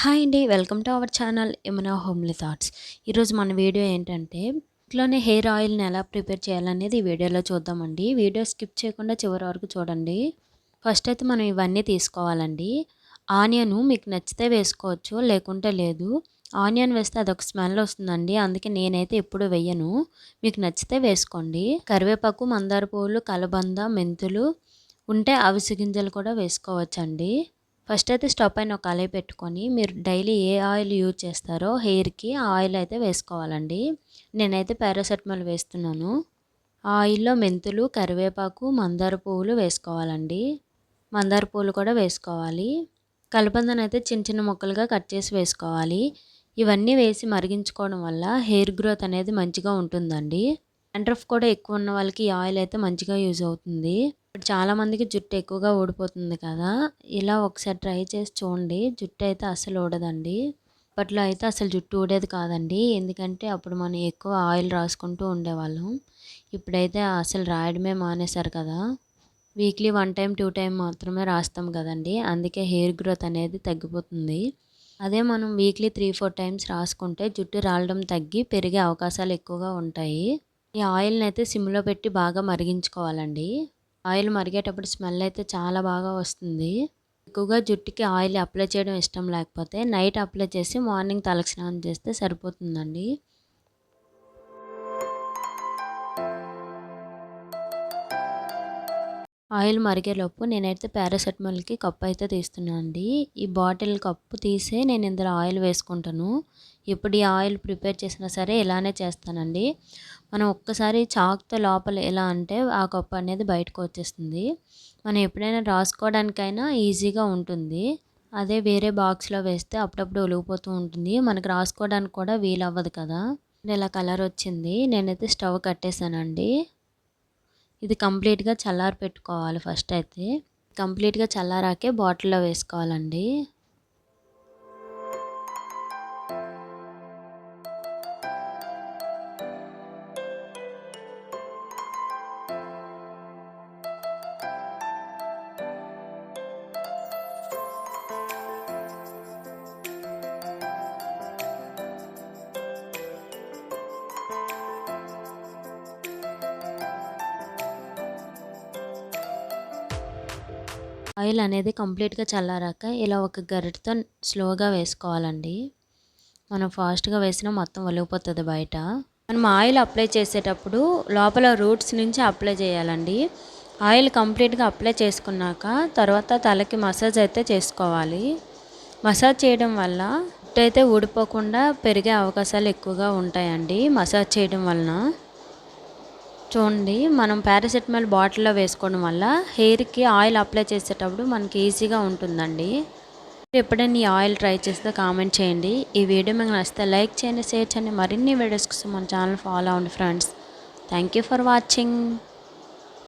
Hi అండి welcome to our channel Yamuna homely thoughts. ఈరోజు మన వీడియో ఏంటంటే ఇంట్లోనే హెయిర్ ఆయిల్ని ఎలా ప్రిపేర్ చేయాలనేది ఈ వీడియోలో చూద్దామండి. వీడియో స్కిప్ చేయకుండా చివరి వరకు చూడండి. ఫస్ట్ అయితే మనం ఇవన్నీ తీసుకోవాలండి. ఆనియన్ మీకు నచ్చితే వేసుకోవచ్చు లేకుంటే లేదు. ఆనియన్ వేస్తే అదొక స్మెల్ వస్తుందండి అందుకే నేనైతే ఎప్పుడు వెయ్యను మీకు నచ్చితే వేసుకోండి. కరివేపాకు మందార పువ్వులు కలబంద మెంతులు ఉంటే అవిసి గింజలు కూడా వేసుకోవచ్చండి. ఫస్ట్ అయితే స్టవ్ పైన ఒక కళాయి పెట్టుకొని మీరు డైలీ ఏ ఆయిల్ యూజ్ చేస్తారో హెయిర్కి ఆ ఆయిల్ అయితే వేసుకోవాలండి. నేనైతే పారాసెటమాల్ వేస్తున్నాను. ఆ ఆయిల్లో మెంతులు కరివేపాకు మందార పువ్వులు వేసుకోవాలండి. మందార పువ్వులు కూడా వేసుకోవాలి. కలబందను అయితే చిన్న చిన్న ముక్కలుగా కట్ చేసి వేసుకోవాలి. ఇవన్నీ వేసి మరిగించుకోవడం వల్ల హెయిర్ గ్రోత్ అనేది మంచిగా ఉంటుందండి. డాండ్రఫ్ కూడా ఎక్కువ ఉన్న వాళ్ళకి ఈ ఆయిల్ అయితే మంచిగా యూజ్ అవుతుంది. ఇప్పుడు చాలామందికి జుట్టు ఎక్కువగా ఊడిపోతుంది కదా. ఇలా ఒకసారి ట్రై చేసి చూడండి. జుట్టు అయితే అసలు ఊడదండి. అప్పట్లో అయితే అసలు జుట్టు ఊడేది కాదండి. ఎందుకంటే అప్పుడు మనం ఎక్కువ ఆయిల్ రాసుకుంటూ ఉండేవాళ్ళం. ఇప్పుడైతే అసలు రాయడమే మానేశారు కదా. Weekly one time two time మాత్రమే రాస్తాం కదండి. అందుకే హెయిర్ గ్రోత్ అనేది తగ్గిపోతుంది. అదే మనం వీక్లీ త్రీ ఫోర్ టైమ్స్ రాసుకుంటే జుట్టు రాలడం తగ్గి పెరిగే అవకాశాలు ఎక్కువగా ఉంటాయి. ఈ ఆయిల్ని అయితే సిమ్లో పెట్టి బాగా మరిగించుకోవాలండి. ఆయిల్ మరిగేటప్పుడు స్మెల్ అయితే చాలా బాగా వస్తుంది. ఎక్కువగా జుట్టుకి ఆయిల్ అప్లై చేయడం ఇష్టం లేకపోతే నైట్ అప్లై చేసి మార్నింగ్ తలకు స్నానం చేస్తే సరిపోతుందండి. ఆయిల్ మరిగేలోపు నేనైతే పారాసెటమాల్కి కప్పు అయితే తీస్తున్నాను అండి ఈ బాటిల్ కప్పు తీసే నేను ఇందులో ఆయిల్ వేసుకుంటాను. ఇప్పుడు ఈ ఆయిల్ ప్రిపేర్ చేసినా సరే ఇలానే చేస్తానండి. మనం ఒక్కసారి చాక్తో లోపల ఎలా అంటే ఆ కప్పు అనేది బయటకు వచ్చేస్తుంది. మనం ఎప్పుడైనా రాసుకోవడానికైనా ఈజీగా ఉంటుంది. అదే వేరే బాక్స్లో వేస్తే అప్పుడప్పుడు ఒలిగిపోతూ ఉంటుంది. మనకు రాసుకోవడానికి కూడా వీలవ్వదు కదా. ఇలా కలర్ వచ్చింది. నేనైతే స్టవ్ కట్టేశానండి. ఇది కంప్లీట్గా చల్లారి పెట్టుకోవాలి ఫస్ట్ అయితే. కంప్లీట్గా చల్లారాకే బాటిల్లో వేసుకోవాలండి. ఆయిల్ అనేది కంప్లీట్గా చల్లారాక ఇలా ఒక గరిటతో స్లోగా వేసుకోవాలండి. మనం ఫాస్ట్గా వేసినా మొత్తం ఒలిగిపోతుంది బయట. మనం ఆయిల్ అప్లై చేసేటప్పుడు లోపల రూట్స్ నుంచి అప్లై చేయాలండి. ఆయిల్ కంప్లీట్గా అప్లై చేసుకున్నాక తర్వాత తలకి మసాజ్ అయితే చేసుకోవాలి. మసాజ్ చేయడం వల్ల అయితే ఊడిపోకుండా పెరిగే అవకాశాలు ఎక్కువగా ఉంటాయండి మసాజ్ చేయడం వలన. చూడండి మనం పారాసెటమాల్ బాటిల్లో వేసుకోవడం వల్ల హెయిర్కి ఆయిల్ అప్లై చేసేటప్పుడు మనకి ఈజీగా ఉంటుందండి. ఎప్పుడైనా ఈ ఆయిల్ ట్రై చేస్తే కామెంట్ చేయండి. ఈ వీడియో మీకు నచ్చితే లైక్ చేయండి షేర్ చేయండి. మరిన్ని వీడియోస్ కోసం మన ఛానల్ ఫాలో అవ్వండి friends. Thank you for watching.